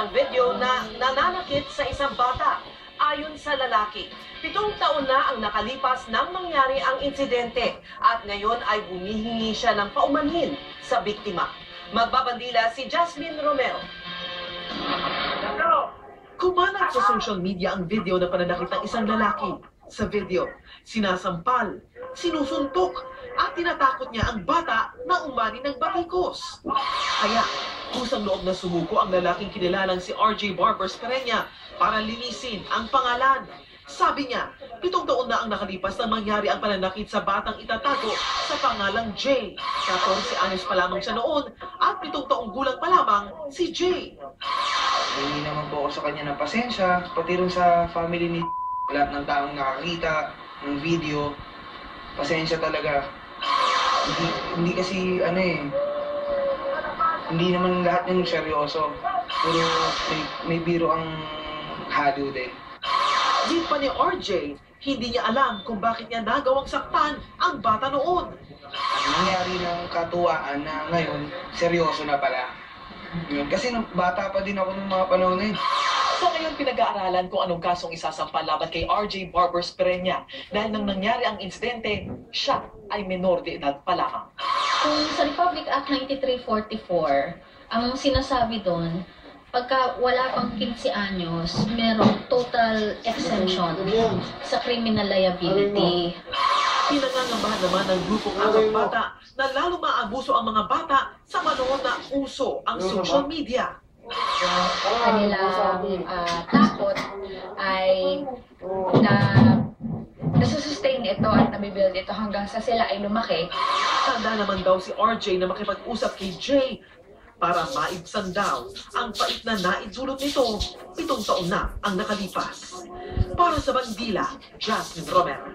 ng video na nananakit sa isang bata. Ayon sa lalaki, pitong taon na ang nakalipas nang mangyari ang insidente at ngayon ay humihingi siya ng paumanhin sa biktima. Magbabandila si Jasmine Romero. Kumalat sa social media ang video na pananakit ng isang lalaki. Sa video, sinasampal, sinusuntok, at tinatakot niya ang bata na umani ng batikos. Kaya, kusang loob na sumuko ang lalaking kinilalang si RJ Barbers Pereña para linisin ang pangalan. Sabi niya, pitong taon na ang nakalipas nang mangyari ang pananakit sa batang itatago sa pangalang Jay. 14 anyos pa lamang siya noon at pitong taong gulang pa lamang si Jay. Hindi naman po ako sa kanya ng pasensya, pati rin sa family ni lahat ng taong nakakita ng video. Pasensya talaga. Hindi, hindi kasi ano eh, hindi naman lahat yung seryoso. Pero may, may biro ang halo din. Di pa ni RJ, hindi niya alam kung bakit niya nagawang saktan ang bata noon. Nangyari ng katuwaan na ngayon, seryoso na pala. Yun. Kasi nung bata pa din ako nung mga panahon na yun. Sa ngayon, pinag-aaralan kung anong kasong isasampa laban kay RJ Barbers Pereña dahil nang nangyari ang insidente, siya ay menor de edad pa lamang. Kung sa Republic Act 9344, ang sinasabi doon, pagka wala pang 15 anyos, merong total exemption sa criminal liability. Pinangangambahan naman ng grupong Akang Bata na lalo maabuso ang mga bata sa manoon na uso ang social media. Kanilang ah, takot ay na nabibuild ito hanggang sa sila ay lumaki Tanda naman daw si RJ na makipag-usap kay Jay para maibsan daw ang pait na naidulot nito pitong taon na ang nakalipas. Para sa Bandila, Jasmine Romero.